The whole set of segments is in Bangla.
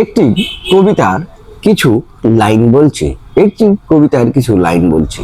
একটি কবিতার কিছু লাইন বলছে, একটি কবিতার কিছু লাইন বলছে।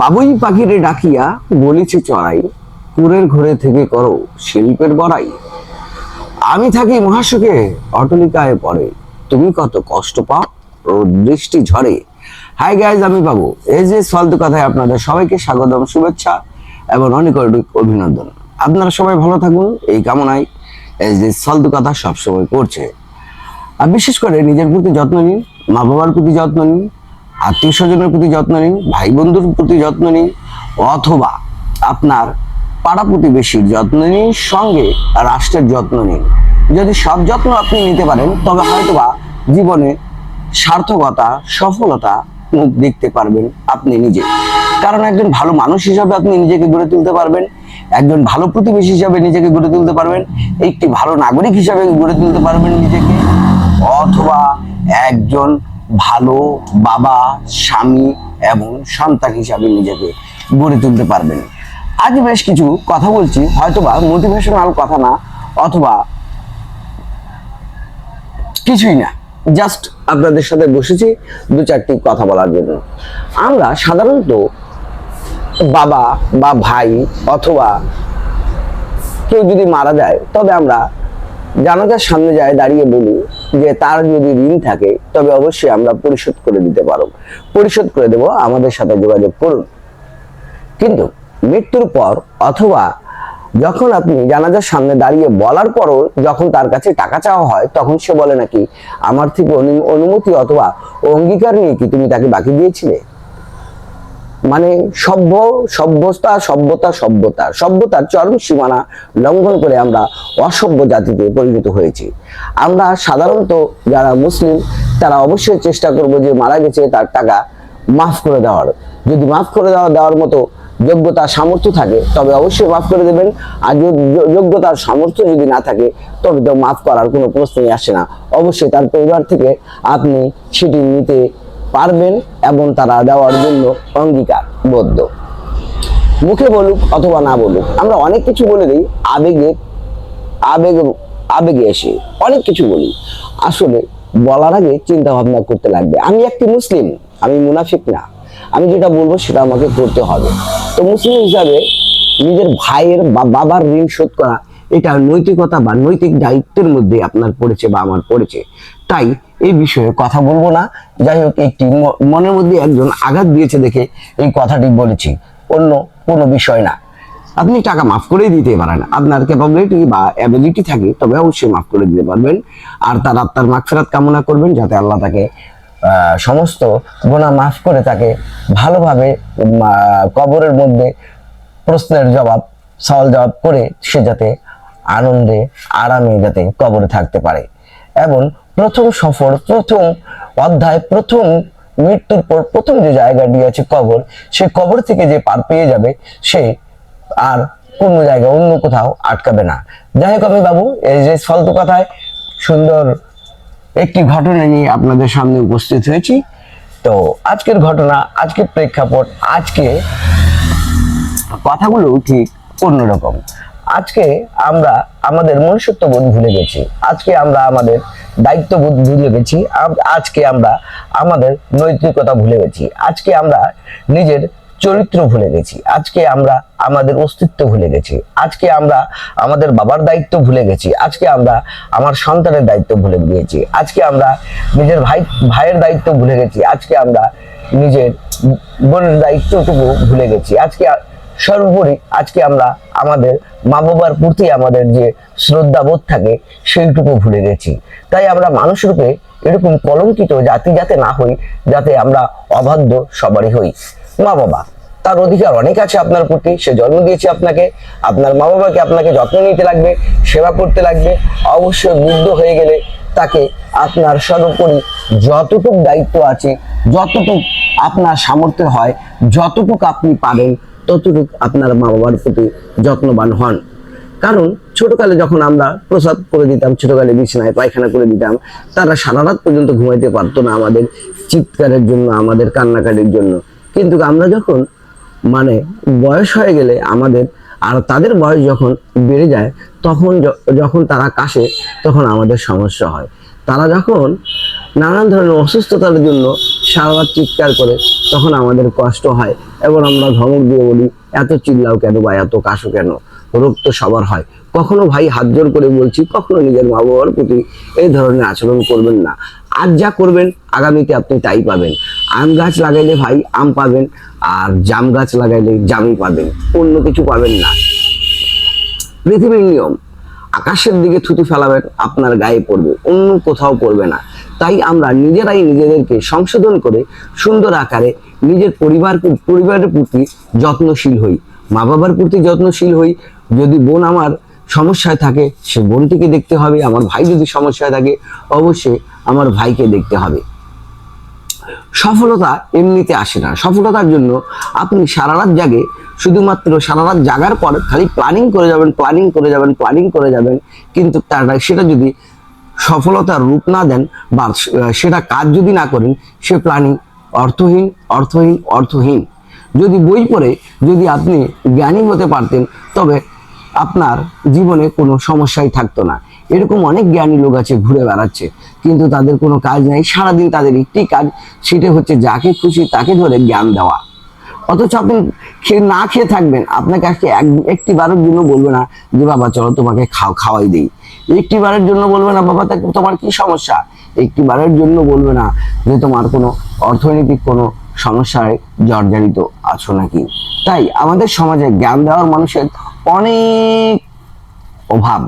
বাবুই পাখিরে ডাকিয়া বলিছে চড়াই, কুরের ঘরে থেকে করো শিল্পের বড়াই। আমি থাকি মহাসুখে, অটলিকায় পড়ে। তুমি কত কষ্ট পাও রোদ বৃষ্টি ঝড়ে। হাই গাইজ, আমি বাবু। এই যে ফালতু কথায় আপনাদের সবাইকে স্বাগতম, শুভেচ্ছা এবং অনেক অনেক অভিনন্দন। আপনারা সবাই ভালো থাকুন, এই কামনায় এই যে ফালতু কথা সবসময় করছে। আর বিশেষ করে নিজের প্রতি যত্ন নিন মা বাবার প্রতি যত্ন নিন আত্মীয় স্বজনের প্রতি যত্ন নিন ভাই বন্ধুর প্রতি যত্ন নিন, অথবা আপনার পাড়া প্রতিবেশীর যত্ন নিন, সঙ্গে রাষ্ট্রের যত্ন নিন। যদি সব যত্ন আপনি নিতে পারেন, তবে হয়তোবা জীবনে সার্থকতা, সফলতা মুখ দেখতে পারবেন আপনি নিজে। কারণ একজন ভালো মানুষ হিসাবে আপনি নিজেকে গড়ে তুলতে পারবেন, একজন ভালো প্রতিবেশী হিসাবে নিজেকে গড়ে তুলতে পারবেন, একটি ভালো নাগরিক হিসাবে গড়ে তুলতে পারবেন নিজেকে। অথবা একজন ভালো বাবা, স্বামী এবং সন্তান হিসাবে নিজেকে গড়ে তুলতে পারবেন। আজ বেশ কিছু কথা বলছি, হয়তোবা মোটিভেশনাল কথা না, অথবা কিছুই না। জাস্ট আপনাদের সাথে বসেছি দু চারটি কথা বলার জন্য। আমরা সাধারণত বাবা বা ভাই অথবা কেউ যদি মারা যায়, তবে আমরা জানাজার সামনে যায়, দাঁড়িয়ে বলি যে তার যদি ঋণ থাকে, তবে অবশ্যই আমরা পরিশোধ করে দিতে পারব। পরিশোধ করে দেব, আমাদের সাথে যোগাযোগ করুন। কিন্তু মৃত্যুর পর অথবা যখন আপনি জানাজার সামনে দাঁড়িয়ে বলার পরও যখন তার কাছে টাকা চাওয়া হয়, তখন সে বলে নাকি, আমার থেকে অনুমতি অথবা অঙ্গীকার নিয়ে কি তুমি তাকে বাকি দিয়েছিলে? মানে সভ্য, সভ্যতা সভ্যতা সভ্যতা, সভ্যতার চরম সীমানা লঙ্ঘন করে আমরা অসভ্য জাতিতে পরিণত হয়েছি। আমরা সাধারণত যারা মুসলিম, তারা অবশ্যই চেষ্টা করব যে মারা গেছে তার টাকা মাফ করে দেওয়ার। যদি মাফ করে দেওয়া, দেওয়ার মতো যোগ্যতা, সামর্থ্য থাকে, তবে অবশ্যই মাফ করে দেবেন। আর যোগ্যতার সামর্থ্য যদি না থাকে, তবে তো মাফ করার কোনো প্রশ্নই আসে না। অবশ্যই তার পরিবার থেকে আপনি সেটি নিতে পারবেন। এবং তারা দেওয়ার জন্য অঙ্গীকারবদ্ধ। মুখে বলুক অথবা না বলুক, আমরা অনেক কিছু বলে দিই, আবেগে, আবেগ, আবেগে এসে অনেক কিছু বলি। আসলে বলার আগে চিন্তা ভাবনা করতে লাগবে। আমি একটি মুসলিম, আমি মুনাফিক না। আমি যেটা বলব সেটা আমাকে করতে হবে। তো মুসলিম হিসাবে নিজের ভাইয়ের বা বাবার ঋণ শোধ করা এটা নৈতিকতা বা নৈতিক দায়িত্বের মধ্যে আপনার পড়েছে বা আমার পড়েছে। তাই এই বিষয়ে কথা বলব না। যাই হোক, একটি মনের মধ্যে একজন আঘাত দিয়েছে দেখে এই কথাটি বলেছি। অন্য কোনো বিষয় না। আপনি টাকা মাফ করে দিতে পারেন। আপনার ক্যাপাবিলিটি বা অ্যাবিলিটি থাকে, তবে অবশ্যই মাফ করে দিতে পারবেন। আর তার আত্মার মাগফিরাত কামনা করবেন যাতে আল্লাহ তাকে সমস্ত গোনা মাফ করে তাকে ভালোভাবে কবরের মধ্যে প্রশ্নের জবাব, সওয়াল জবাব করে সে যাতে আনন্দে আরামে যাতে কবরে থাকতে পারে। এবং প্রথম সফর, প্রথম অধ্যায়, প্রথম মৃত্যুর পর প্রথম যে জায়গাটি আছে কবর, সেই কবর থেকে যে পার পেয়ে যাবে, সে আর কোনো জায়গায় অন্য কোথাও আটকাবে না। যাই হোক আমি বাবু, এই যে ফালতু কথায় সুন্দর একটি ঘটনা নিয়ে আপনাদের সামনে উপস্থিত হয়েছি। তো আজকের ঘটনা, আজকের প্রেক্ষাপট, আজকে কথাগুলো ঠিক অন্যরকম। আজকে আমরা আমাদের মনুষ্যত্ব মনুষ্যত্ববোধ ভুলে গেছি। আজকে আমরা আমাদের দায়িত্ববোধ ভুলে গেছি। আজকে আমরা আমাদের নৈতিকতা ভুলে গেছি। আজকে আমরা নিজের চরিত্র ভুলে গেছি। আজকে আমরা আমাদের অস্তিত্ব ভুলে গেছি। আজকে আমরা আমাদের বাবার দায়িত্ব ভুলে গেছি। আজকে আমরা আমার সন্তানের দায়িত্ব ভুলে গিয়েছি। আজকে আমরা নিজের ভাই ভাইয়ের দায়িত্ব ভুলে গেছি। আজকে আমরা নিজের বোনের দায়িত্বটুকু ভুলে গেছি। আজকে সর্বোপরি আজকে আমরা আমাদের মা বাবার প্রতি আমাদের যে শ্রদ্ধাবোধ থাকে, সেইটুকু ভুলে গেছি। তাই আমরা মানুষ রূপে এরকম কলঙ্কিত জাতি যাতে না হই, যাতে আমরা অবাধ্য সবারই হই। মা বাবা, তার অধিকার অনেক আছে আপনার প্রতি, সে জন্ম দিয়েছে আপনাকে, আপনার মা বাবাকে আপনাকে যত্ন নিতে লাগবে, সেবা করতে লাগবে, অবশ্যই বৃদ্ধ হয়ে গেলে তাকে আপনার সর্বোপরি যতটুক দায়িত্ব আছে, যতটুক আপনার সামর্থ্য হয়, যতটুক আপনি পারেন, ততটুক আপনার মা বাবার প্রতি যত্নবান হন। কারণ ছোটকালে যখন আমরা প্রসাদ করে দিতাম, ছোটকালে বিছানায় পায়খানা করে দিতাম, তারা সারা রাত পর্যন্ত ঘুমাইতে পারতো না আমাদের চিৎকারের জন্য, আমাদের কান্নাকাটির জন্য। কিন্তু আমরা যখন মানে বয়স হয়ে গেলে আমাদের আর তাদের বয়স যখন বেড়ে যায়, তখন যখন তারা কাশে, তখন আমাদের সমস্যা হয়। তারা যখন নানান ধরনের অসুস্থতার জন্য সারাবার চিৎকার করে, তখন আমাদের কষ্ট হয়। এবং আমরা ধমক দিয়ে বলি, এত চিল্লাও কেন বা এত কাশো কেন? রোগ তো সবার হয়। কখনো ভাই হাত জোর করে বলছি, কখনো নিজের মা বাবার প্রতি এই ধরনের আচরণ করবেন না। আজ যা করবেন, আগামীতে আপনি তাই পাবেন। আম গাছ লাগাইলে ভাই আম পাবেন, আর জাম গাছ লাগাইলে জামই পাবেন, অন্য কিছু পাবেন না। পৃথিবীর নিয়ম, আকাশের দিকে থুতু ফেলাবেন, আপনার গায়ে পড়বে, অন্য কোথাও পড়বে না। তাই আমরা নিজেরাই নিজেদেরকে সংশোধন করে, সুন্দর আকারে নিজের পরিবার পরিবারের প্রতি যত্নশীল হই। মা বাবার প্রতি যত্নশীল হই। যদি বোন আমার সমস্যায় থাকে, সে বোনটিকে দেখতে হবে। আমার ভাই যদি সমস্যায় থাকে, অবশ্যই আমার ভাইকে দেখতে হবে। সফলতা এমনিতে আসে না। সফলতার জন্য আপনি সারা রাত জাগে। শুধুমাত্র সারা রাত জাগার পর খালি প্ল্যানিং করে যাবেন প্ল্যানিং করে যাবেন প্ল্যানিং করে যাবেন। কিন্তু তার সেটা যদি সফলতার রূপ না দেন বা সেটা কাজ যদি না করেন, সে প্ল্যানিং অর্থহীন অর্থহীন অর্থহীন। যদি বই পড়ে, যদি আপনি জ্ঞানী হতে পারতেন, তবে আপনার জীবনে কোনো সমস্যাই থাকতো না। এরকম অনেক জ্ঞানী লোক আছে ঘুরে বেড়াচ্ছে, কিন্তু তাদের কোনো কাজ নেই, সারাদিন তাদের একটি কাজ, সেটা হচ্ছে যাকে খুশি তাকে ধরে জ্ঞান দেওয়া। অথচ আপনি খেয়ে না খেয়ে থাকবেন, আপনাকে আজকে এক একটি বারের জন্য বলবে না যে, বাবা, চলো তোমাকে খাও, খাওয়াই দিই। একটি বারের জন্য বলবে না, বাবা, তা তোমার কি সমস্যা? একটি বারের জন্য বলবে না যে, তোমার কোনো অর্থনৈতিক কোনো সমস্যায় জর্জরিত আছো নাকি? তাই আমাদের সমাজে জ্ঞান দেওয়ার মানুষের অনেক অভাব।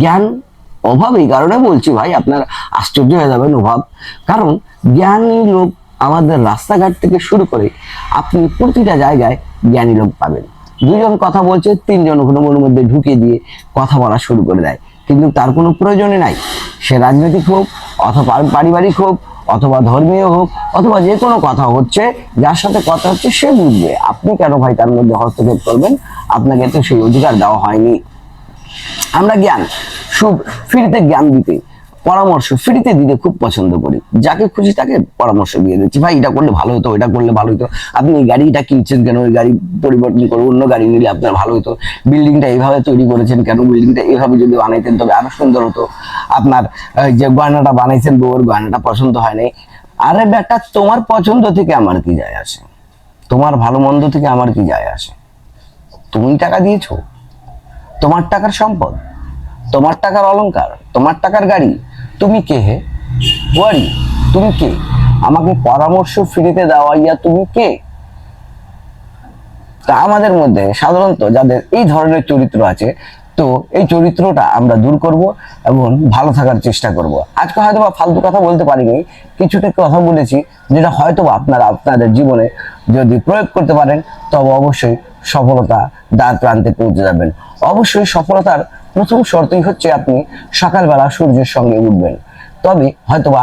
জ্ঞান অভাব এই কারণে বলছি ভাই, আপনার আশ্চর্য হয়ে যাবেন অভাব। কারণ জ্ঞানী লোক আমাদের রাস্তাঘাট থেকে শুরু করে আপনি প্রতিটা জায়গায় জ্ঞানী লোক পাবেন। দুজন কথা বলছে, তিনজন কোনো মনের মধ্যে ঢুকে দিয়ে কথা বলা শুরু করে দেয়। কিন্তু তার কোনো প্রয়োজনে নাই। সে রাজনৈতিক হোক, অথবা পারিবারিক হোক, অথবা ধর্মীয় হোক, অথবা যে কোনো কথা হচ্ছে, যার সাথে কথা হচ্ছে সে বুঝবে। আপনি কেন ভাই তার মধ্যে হস্তক্ষেপ করবেন? আপনাকে তো সেই অধিকার দেওয়া হয়নি। আমরা জ্ঞান সুখ ফ্রিতে জ্ঞান দিতে, পরামর্শ ফ্রিতে দিতে খুব পছন্দ করি। যাকে খুশি তাকে পরামর্শ দিয়ে দিচ্ছি, ভাই, এটা করলে ভালো হতো, এটা করলে ভালো হতো আপনি এই গাড়িটা কিনছেন কেন? ওই গাড়ি পরিবর্তন করে অন্য গাড়ি নিলে আপনার ভালো হতো। বিল্ডিংটা এইভাবে তৈরি করেছেন কেন? বিল্ডিংটা এইভাবে যদি বানাইতেন তবে আরও সুন্দর হতো। আপনার যে গয়নাটা বানাইছেন বউর গয়নাটা পছন্দ হয় নাই। আরে বেটা, তোমার পছন্দ থেকে আমার কি যায় আসে? তোমার ভালো মন্দ থেকে আমার কি যায় আসে? তুমি টাকা দিয়েছ। তোমার টাকার সম্পদ, তোমার টাকার অলংকার, তোমার টাকার গাড়ি, তুমি কে হে? ওয়ারি, তুমি কে? আমাকে পরামর্শ ফিরিতে দেওয়াইয়া তুমি কে? তা আমাদের মধ্যে সাধারণত যাদের এই ধরনের চরিত্র আছে, তো এই চরিত্রটা আমরা দূর করব এবং ভালো থাকার চেষ্টা করব। আজকে হয়তো বা ফালতু কথা বলতে পারিনি, কিছুটা কথা বলেছি, যেটা হয়তো আপনারা আপনাদের জীবনে যদি প্রয়োগ করতে পারেন, তবে অবশ্যই সফলতা দ্বার প্রান্তে পৌঁছে যাবেন। অবশ্যই সফলতার প্রথম শর্তই হচ্ছে আপনি সকালবেলা সূর্যের সঙ্গে উঠবেন। তবে হয়তোবা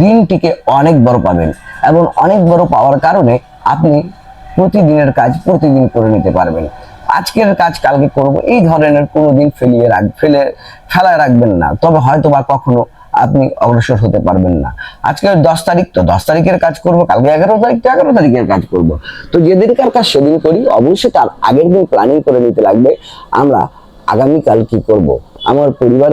দিনটিকে অনেক বড় পাবেন এবং অনেক বড় পাওয়ার কারণে আপনি প্রতিদিনের কাজ প্রতিদিন করে নিতে পারবেন। আজকের কাজ কালকে করব, এই ধরনের কোনো দিন ফেলিয়ে রাখ ফেলে ফেলায় রাখবেন না। তবে হয়তোবা কখনো আপনি অগ্রসর হতে পারবেন না। আজকে দশ তারিখ, তো দশ তারিখের কাজ করব, কালকে এগারো তারিখ, তো এগারো তারিখের কাজ করব। তো যেদিনকার কাজ সেদিন করি, অবশ্যই তার আগের দিন প্ল্যানিং করে নিতে লাগবে। আমরা আগামীকাল কি করব? আমার পরিবার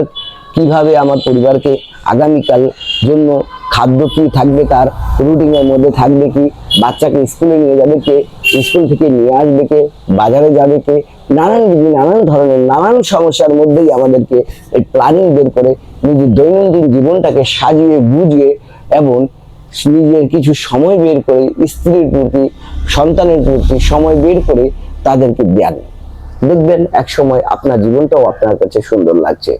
কীভাবে, আমার পরিবারকে আগামীকাল জন্য খাদ্য কি থাকবে তার রুটিনের মধ্যে থাকবে কি? বাচ্চাকে স্কুলে নিয়ে যাবে কে? স্কুল থেকে নিয়ে আসবে কে? বাজারে যাবে কে? নানান বিধি নানান ধরনের, নানান সমস্যার মধ্যেই আমাদেরকে এই প্ল্যানিং বের করে নিজের দৈনন্দিন জীবনটাকে সাজিয়ে বুঝিয়ে এবং নিজের কিছু সময় বের করে স্ত্রীর প্রতি, সন্তানের প্রতি সময় বের করে তাদেরকে দেন দেখবেন একসময় আপনার জীবনটাও আপনার কাছে সুন্দর লাগছে।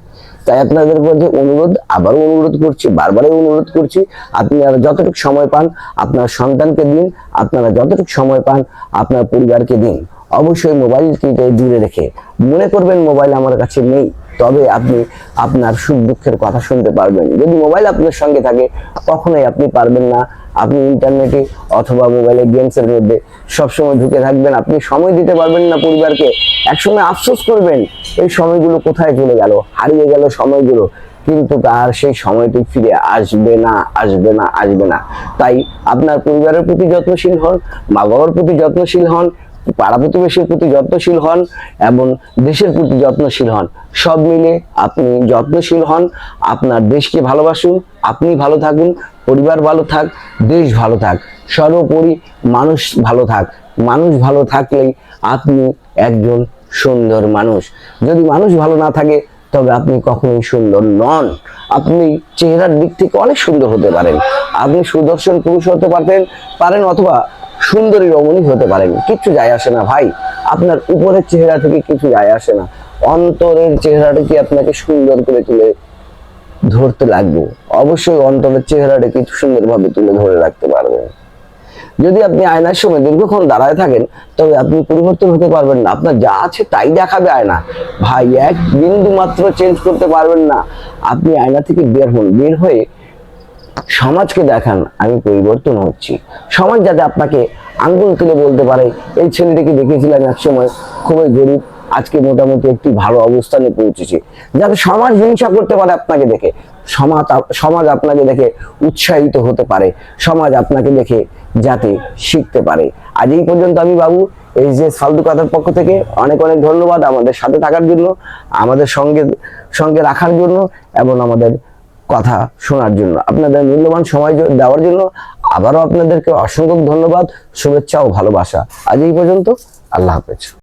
তাই আপনাদের মধ্যে অনুরোধ, আবারও অনুরোধ করছি, বারবারই অনুরোধ করছি আপনারা যতটুকু সময় পান আপনার সন্তানকে দিন, আপনারা যতটুকু সময় পান আপনার পরিবারকে দিন। অবশ্যই মোবাইলটিকে দূরে রেখে। মনে করবেন মোবাইল আমার কাছে নেই। তবে আপনি আপনার সুখ দুঃখের কথা শুনতে পারবেন। যদি মোবাইল আপনার সঙ্গে থাকে, কখনোই আপনি পারবেন না। আপনি ইন্টারনেটে অথবা মোবাইলে গেমসের মধ্যে সবসময় ঢুকে থাকবেন। আপনি সময় দিতে পারবেন না পরিবারকে। একসময় আফসোস করবেন, এই সময়গুলো কোথায় চলে গেল? হারিয়ে গেল সময়গুলো। কিন্তু তার সেই সময়টি ফিরে আসবে না আসবে না আসবে না। তাই আপনার পরিবারের প্রতি যত্নশীল হন মা বাবার প্রতি যত্নশীল হন পাড়া প্রতিবেশীর প্রতি যত্নশীল হন এবং দেশের প্রতি যত্নশীল হন। সব মিলে আপনি যত্নশীল হন, আপনার দেশকে ভালোবাসুন, আপনি ভালো থাকুন, পরিবার ভালো থাক, দেশ ভালো থাক, সর্বোপরি মানুষ ভালো থাক। মানুষ ভালো থাকলেই আপনি একজন সুন্দর মানুষ। যদি মানুষ ভালো না থাকে, তবে আপনি কখনোই সুন্দর নন। আপনি চেহারার দিক থেকে অনেক সুন্দর হতে পারেন। আপনি সুদর্শন পুরুষ হতে পারতেন, পারেন অথবা সুন্দরী রমণী হতে পারেন। কিচ্ছু যায় আসে না ভাই। আপনার উপরের চেহারা থেকে কিছু যায় আসে না। অন্তরের চেহারাটা কি আপনাকে সুন্দর করে তুলে ধরতে লাগবে? অবশ্যই অন্তরের চেহারাটা কিছু সুন্দরভাবে তুলে ধরে রাখতে পারবেন যদি আপনি আয়নার সময় দীর্ঘক্ষণ দাঁড়ায় থাকেন, তবে আপনি পরিবর্তন হতে পারবেন না। আপনার যা আছে তাই দেখাবে আয়না। ভাই, এক বিন্দু মাত্র চেঞ্জ করতে পারবেন না। আপনি আয়না থেকে বের হন। বের হয়ে সমাজকে দেখান, আমি পরিবর্তন হচ্ছি। সমাজ যাতে আপনাকে আঙ্গুল তুলে বলতে পারে, এই ছেলেটিকে দেখেছিলাম একসময়, খুবই গরিব, আজকে মোটামুটি একটি ভালো অবস্থানে পৌঁছেছে। যাতে সমাজ হিংসা করতে পারে আপনাকে দেখে, সমাজ সমাজ আপনাকে দেখে উৎসাহিত হতে পারে, সমাজ আপনাকে দেখে যাতে শিখতে পারে। আজ এই পর্যন্ত আমি বাবু এই যে ফালতু কথার পক্ষ থেকে অনেক অনেক ধন্যবাদ আমাদের সাথে থাকার জন্য, আমাদের সঙ্গে সঙ্গে রাখার জন্য এবং আমাদের কথা শোনার জন্য। আপনাদের মূল্যবান সময় দেওয়ার জন্য আবারও আপনাদেরকে অসংখ্য ধন্যবাদ, শুভেচ্ছা ও ভালোবাসা। আজ এই পর্যন্ত, আল্লাহ হাফেজ।